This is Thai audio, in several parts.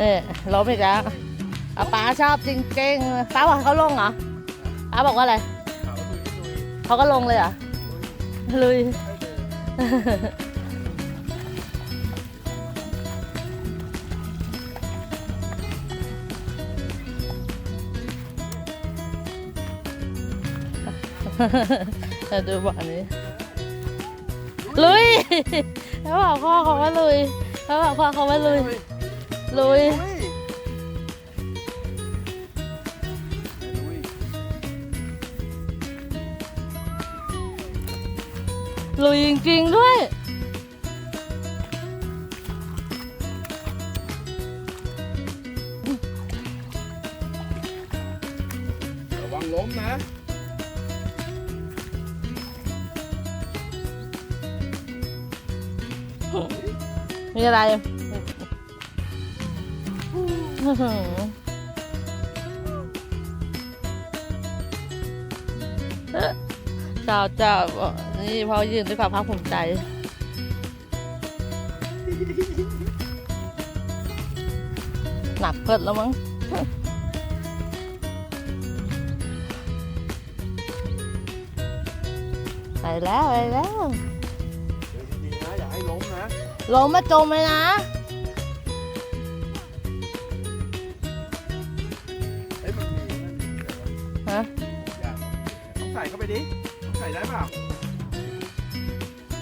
นี่ล้มอีกแล้วอาป้าชอบจริงๆป้าบอกเขาลงเหรอป้าบอกว่าอะไรเขาลุยเขาก็ลงเลยเหรอ ลุยแต่ดูบ่อนี้ ลุยเขาบอกพ่อเขาว่าลุยเขาบอกพ่อเขาว่าลุย ลุยลุยลุย ลุยจริงๆด้วย ระวังล้มนะ มีอะไรอื้อ หือเอ๊ะเจ้าเจ้าบอกนี่พอยืนด้วยความภาคภูมิใจ หนักเพิดแล้วมั้งไปแล้วไปแล้วเดินดีๆนะอย่าให้ล้มนะลงมาจมเลยนะ ดิต้องใส่ได้เปล่า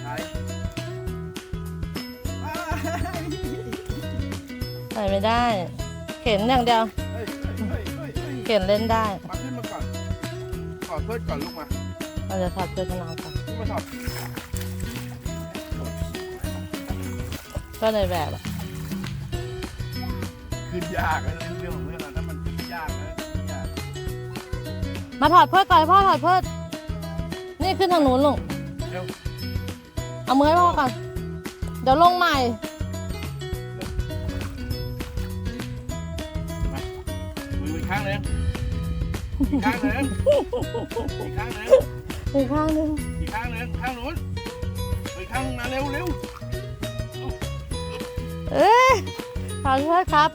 ใส่อ้ายใส่ไม่ได้ เข็นอย่างเดียว เฮ้ยเฮ้ยเฮ้ยเฮ้ยเฮ้ยเข็นเล่นได้มาขึ้นมาก่อนถอดเพื่อนก่อนลูกมาเราจะถอดเสื้อกันหนาวก่อนลูกมาถอดก็ในแบบอะขึ้นยากนะเรื่องของเรื่องอะถ้ามันขึ้นยากนะขึ้นยากมาถอดเพิดก่อนพ่อถอดเพิด นี่ขึ้นทางนู้นลูกเร็ว เอามือให้พ่อก่อน เดี๋ยวลงใหม่มืออีกข้างหนึงอีกข้างหนึงอีกข้างหนึงอีกข้างหนึงอีกข้างหนึงข้างนู้นอีกข้างหนึงมาเร็วเร็ว เอ้ยถอดเพิดครับ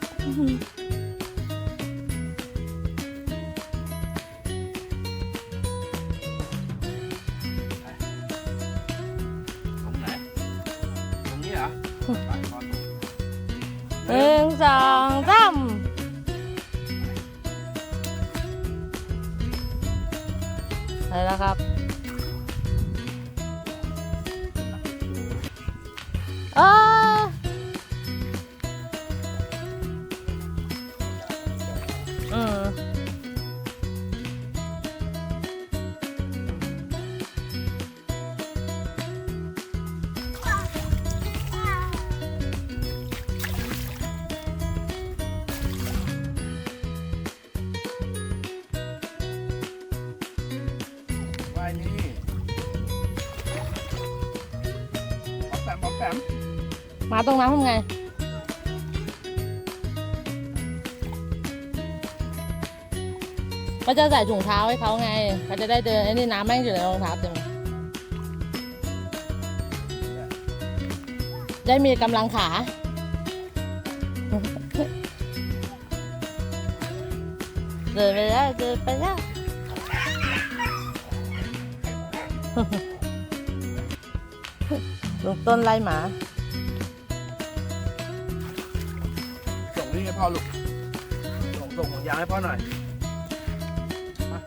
หนึ่งสองสามไปแล้วครับ แปมป๊อปแปมาตรงนั้นทำไง ก็จะใส่ถุงเท้าให้เขาไง เขาจะได้เดินไอ้นี่น้ำแม่งอยู่ในรองเท้าเต็มได้มีกำลังขาเดินไปแล้วเดินไปแล้ว ต้นไล่หมา ส่งนี่ให้พ่อลูก ส่งส่งห่วงยางให้พ่อหน่อยมา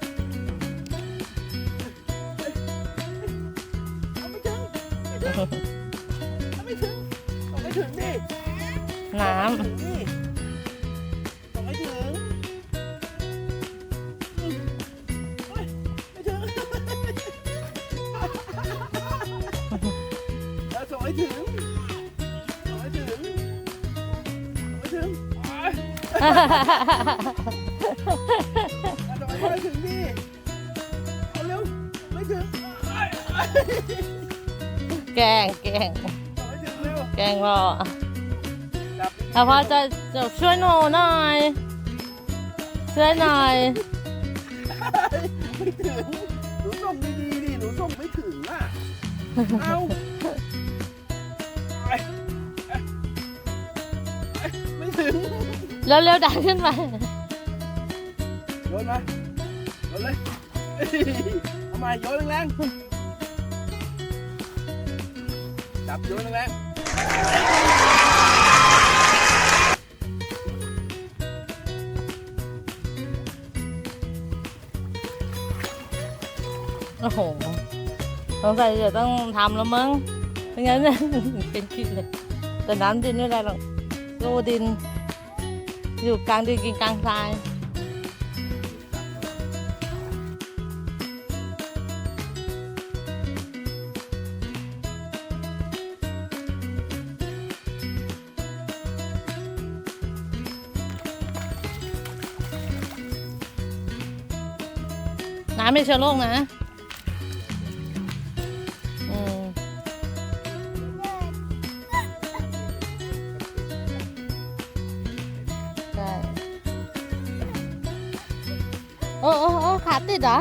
เอาไม่ถึงเอาไม่ถึงเอาไม่ถึงดิน้เอาไม่ถึงดิ ยำเอาส่งให้พ่อให้ถึงดิเอาเร็วไม่ถึงแกล้งแกล้งส่ถึงเร็วแกล้งพ่อจับดีๆเอาพ่อจะจะช่วยหนูหน่อย ช่วยหน่อย ไม่ถึงหนูส่งดีๆดิหนูส่งไม่ถึงอะเอาไม่ถึง แล้วเร็วดันขึ้นไปโยนมาโยนเลยเอ้ยเอามาโยนแรงๆจับโยนแรงโอ้โหสงสัยจะต้องทำแล้วมั้งไม่งั้นเนี่ยเป็นขี้เลย แต่น้ำดินไม่ได้หรอกโลดิน อยู่กลางดินกินกลางทรายน้ำไม่เชื้อโรคนะ ติดเหรอ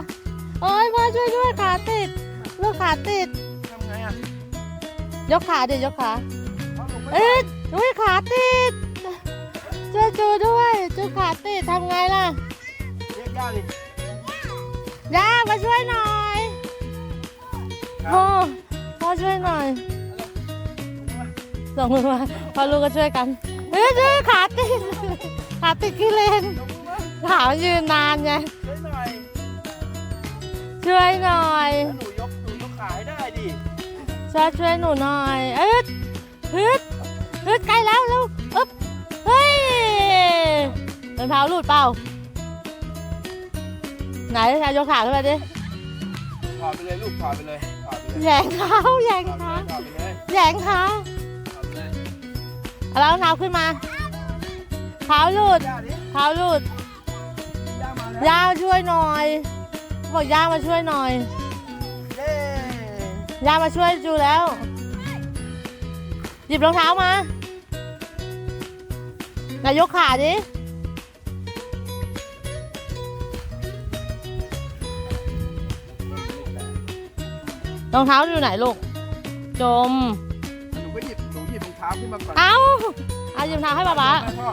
โอ้ยพ่อช่วยด้วยขาติด ลูกขาติดๆทำไงอะยกขาดิยกขา เอาลงไปเอ้ยอุ้ยขาติดช่วยจูด้วยจูขาติดทำไงล่ะ เรียกย่าดิย่ามาช่วยหน่อยครับพ่อพ่อช่วยหน่อยส่งมือมาพอลูกก็ช่วยกันเฮ้ยช่วยขาติดขาติดขี้เลนลงมือมาขายืนนานไงช่วยหน่อย ช่วยหน่อยแล้วหนูยกหนูยกขายได้ดิช่วยช่วยหนูหน่อยเอ๊ดฮึดฮึดใกล้แล้วลูกอึ๊บเฮ้ยรองเท้าหลุดเปล่า ไหนชายยกขาขึ้นมาดิถอดไปเลยลูกถอดไปเลยถอดไปเลยแหยงเท้าแหยงถอดไปเท้าเลยถอดไปเลยแหยงเท้าถอดไปเลยเอาแล้วรองเท้าขึ้นมาเท้าหลุดย่าดิเท้าหลุดย่ามาแล้วย่ามาช่วยหน่อย บอกย่ามาช่วยหน่อย เย้ย่ามาช่วยจูแล้ว หยิบรองเท้ามาไหนายยกขาดิ รองเท้าอยู่ไหนลูก จม หนูก็หยิบหนูหยิบรองเท้าขึ้นมาก่อนเอ้าเอาหยิบรองเท้าให้ป๊าป๊า พ่อ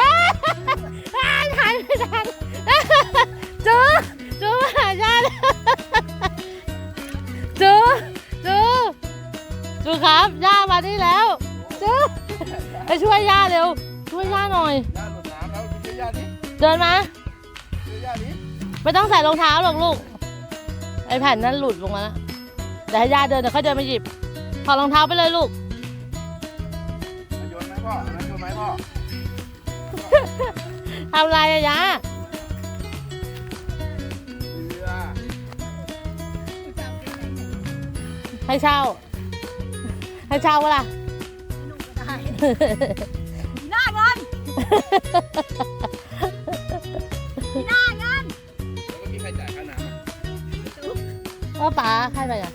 อ้าวหันไม่ทัน จูจูมาหาย่าเลยจูจูจูครับย่ามานี่แล้วจูไปช่วยย่าเร็ว ช่วยย่าหน่อยย่าหลุดน้ำแล้วช่วยย่าดิเดินมาช่วยย่าดิไม่ต้องใส่รองเท้าหรอกลูกไอ้แผ่นนั้นหลุดลงมาแล้วเดี๋ยวให้ย่าเดินเดี๋ยวเขาเดินมาหยิบถอดรองเท้าไปเลยลูกโยนไหมพ่ออันนั้นโยนไหมพ่อทำอะไรอะย่า ให้เช่า ให้เช่าเวล่ะหน้าเงินหน้าเงินแล้วก็มีใครจ่ายค่าน้ำอะก็ป๋าให้ไปอะ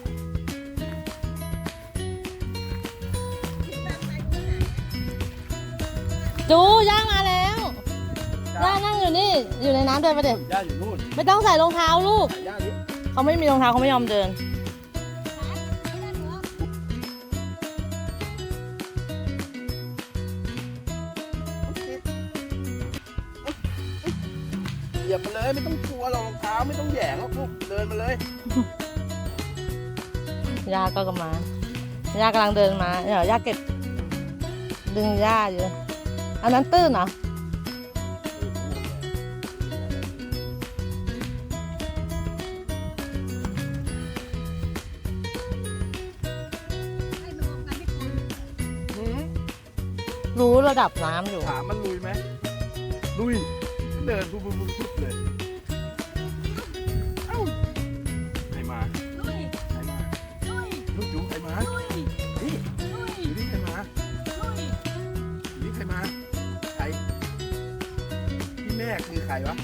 จูย่ามาแล้วย่านั่งอยู่นี่ อยู่ในน้ำเดินมาเด็ย่าอยู่นู่นไม่ต้องใส่รองเท้าลูกจ่ายย่าดิ เขาไม่มีรองเท้าเขาไม่ยอมเดิน ไม่ต้องแหย่งหรอกลูกเดินมาเลย ย่าก็กำมาย่ากำลังเดินมาเดี๋ยวย่าเก็บ ดึงย่าอยู่ อันนั้นตื้นเหรอให้มองกันไม่คุยหืมรู้ระดับน้ำอยู่ ถามมันลุยไหมลุย เดินปุ๊บปุ๊บปุ๊บปุ๊บเลย แม่คือใครวะ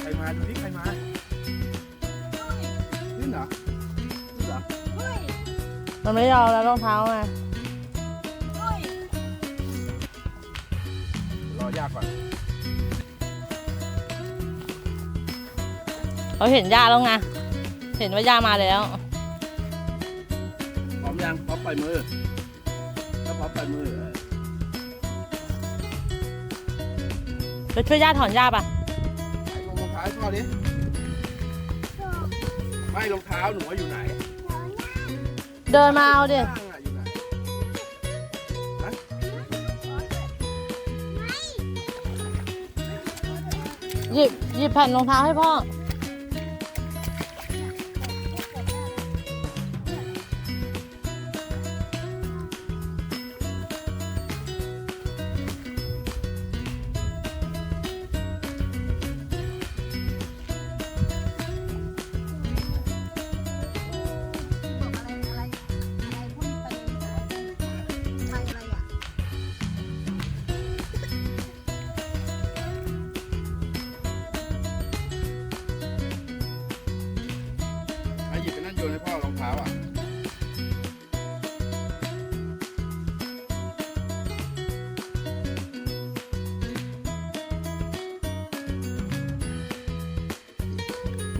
ใครมาดูนี่ใครมาขึ้นเหรอขึ้นเหรอลุยมันไม่ยอมแล้วรองเท้าไงลุยรอยากก่อนเขาเห็นย่าแล้วไง เห็นว่าย่ามาแล้ว พร้อมยังพร้อมปล่อยมือถ้าพร้อมปล่อยมือเออ ช่วยย่าถอนหญ้าป่ะไอ้รองเท้าให้พ่อดิไม่รองเท้าหนูว่าอยู่ไหนเดินมาเอาดิ ข้างอะอยู่ไหนหยิบหยิบแผ่นรองเท้าให้พ่อ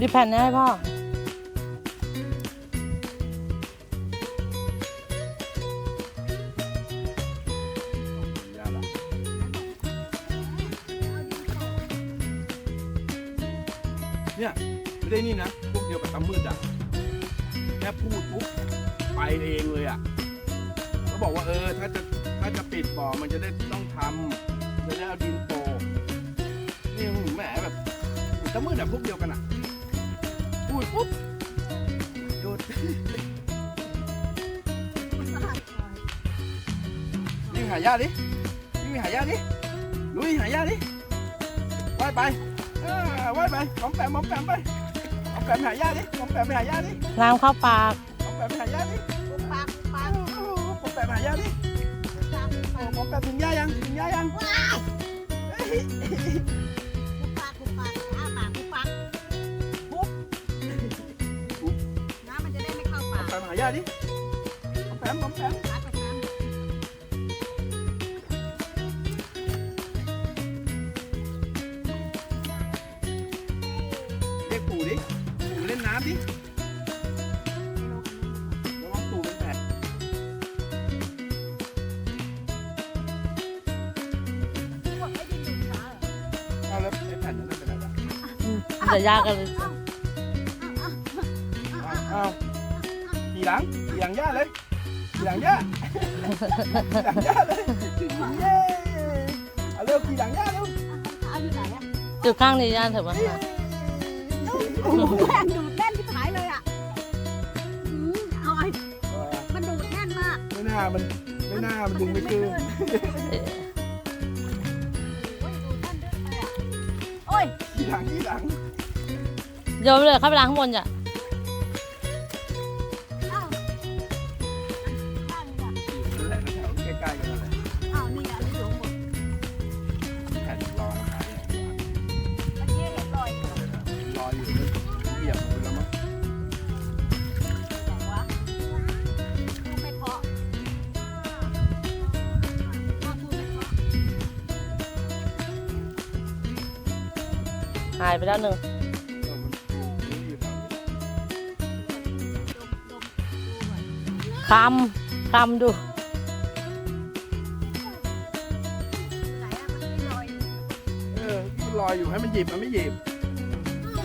หยิแผ่นนี้ให้พ่อ เนี่ยไม่ได้นี่นะ พวกเดียวกับตำมืดอะแค่พูดปุ๊บไปเองเลยอะเขาบอกว่าเออถ้าจะถ้าจะปิดบ่อมันจะได้ต้องทำจะได้เอาดินโปะนี่แหมแบบตำมืดอะพวกเดียวกันอะ ดปุ๊บหยุดวิ่งหายาดิวิ่งไปหายาดิลุยหายาดิว่ายไปเออว่ายไปหอมแปมหอมแปมไปหอมแปมไปหายาดิหอมแปมไปหายาดิน้ำเข้าปากหอมแปมไปหายาดิปุ๊บปั๊บปุ๊บปั๊บหอมแปมไปหายาดิปุ๊บปั๊บปุ๊บโอ้หอมแปมถึงยายังถึงยายัง ยาดิหอมแปมหอมแปมเรียกปู่ดิ ปู่เล่นน้ำดิระวังปู่เป็นแผลพวกไอ้ดินดูดขาเอาแล้วไอ้แผ่นนั้นเป็นอะไรวะเดี๋ยากันเลย หลังขี่หลังย่าเลยขี่หลังย่าขี่หลังย่าเลยเย้เอาเร็วขี่หลังย่าเร็วขาอยู่ไหนอะจุดข้างนี้ย่าเถอะมาโอ้โหแม่งดูดแน่นที่ผายเลยอะอืมเอาไอ้เออมันดูดแน่นมากไม่น่ามันไม่น่ามันดึงไม่ขึ้นโอ้ยดูดแน่นด้วยเลยอะโอ้ย ขี่หลังขี่หลัง โยนไปเลยเข้าไปล้างข้างบนจ้ะ คำคำดูไหนอะเมื่อกี้รอยอยู่เออมันลอยอยู่ให้มันหยิบมันไม่หยิบดี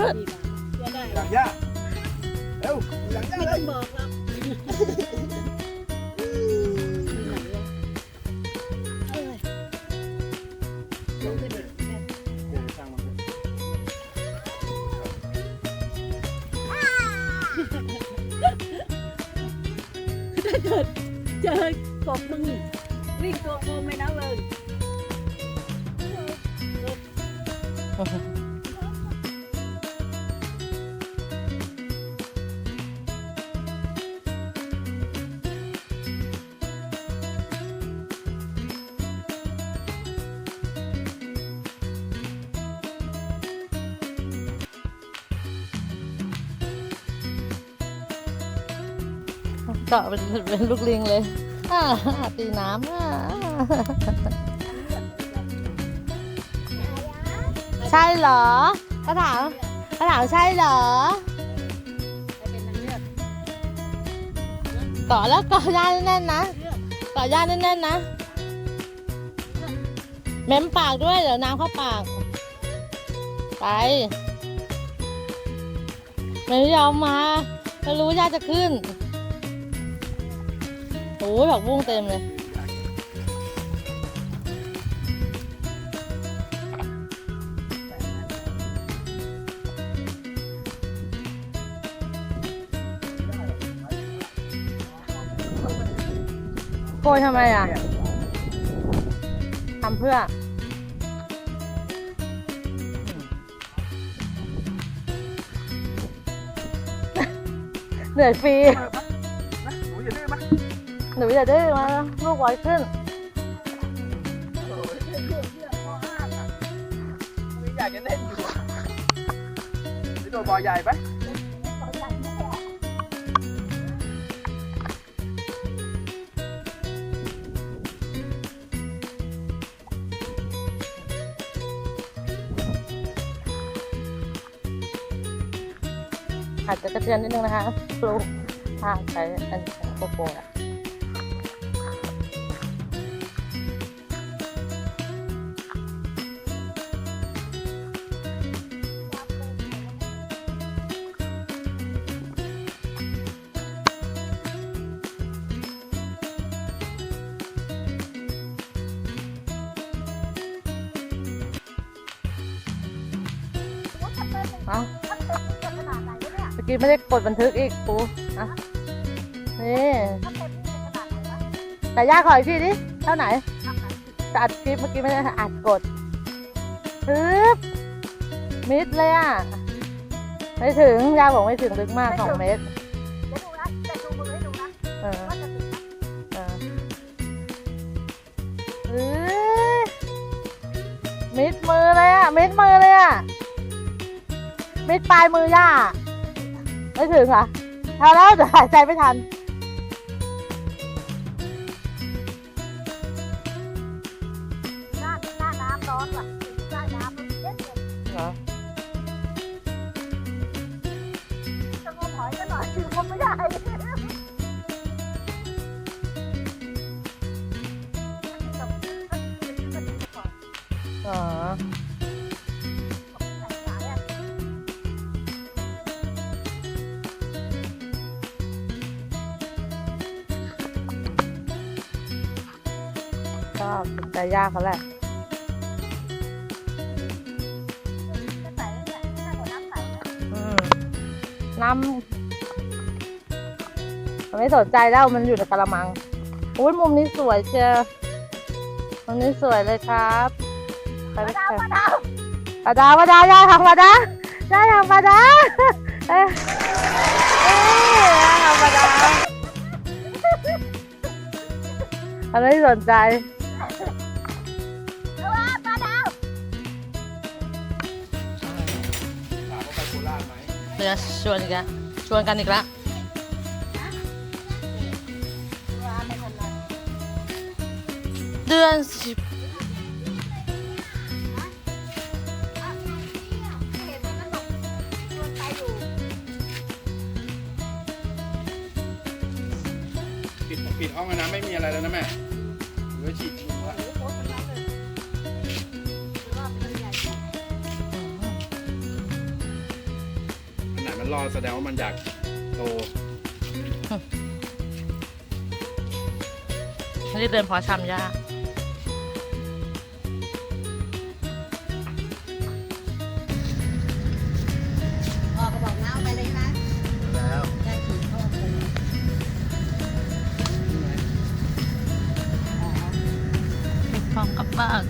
ป่ะเชื่อได้หลังย่าเร็วหลังย่าไม่เลต้อยงบอกหรอ เจาะเป็นเป็นลูกลิงเลยอ่าตีน้ำอ่าใช่เหรอเขาถามเขาถามใช่เหรอไปเป็นนางเลือกาะแล้วเกาะย่าแน่นๆนะเลือกาะย่าแน่นๆนะเม้มปากด้วยเดี๋ยวน้ำเข้าปาก ไป ไม่ยอมมาไม่รู้ย่าจะขึ้น อ้ยผักบุ้งเต็มเลยโกยทำไมอะทำเพื่อ เหนื่อยฟรี หนูอย่าดื้อมาลูกไวขึ้น ไม่อยากจะเล่นอยู่ไปโดนบอลใหญ่ไปอาจจะกระเทือนนิดนึงนะคะปลูกผ้าใช้อันโกโป กี้ไม่ได้กดบันทึกอีกปูอะนี่แต่ย่าขออีกทีดิเท่าไหนจะอัดคลิปเมื่อกี้ไม่ได้อัดกดปึ๊บมิดเลยอะ ไม่ถึงย่าบอกไม่ถึงลึกมากสองเมตรเดี๋ยวดูนะแต่ดูมือให้ดูนะเออเออเอ้ยมิดมือเลยอะมิดมือเลยอะมิดปลายมือย่า ไม่ถึงเหรอเอาแล้วแต่หายใจไม่ทัน ยากเขาแหละอืมน้ำมันไม่สนใจแล้วมันอยู่ในกระมังอุ้ยมุมนี้สวยเชียวมุมนี้สวยเลยครับไปไปไปปาดาปาดาย่าทำปาดาย่าทำปาดาเอ้ยเอ้ยย่าทำปาดาอันนี้สนใจ ไหมเดี๋ยวชวนอีกแล้วชวนกันอีกแล้วเดือนสิบปิดปิดห้องแล้วนะไม่มีอะไรแล้วนะแม่ แสดงว่ามันอยากโตนี่เดินพอชำยากออกกระบอกน้ำไปเลยนะแล้วได้ฉีดเข้าไปมีความกลับบ้าน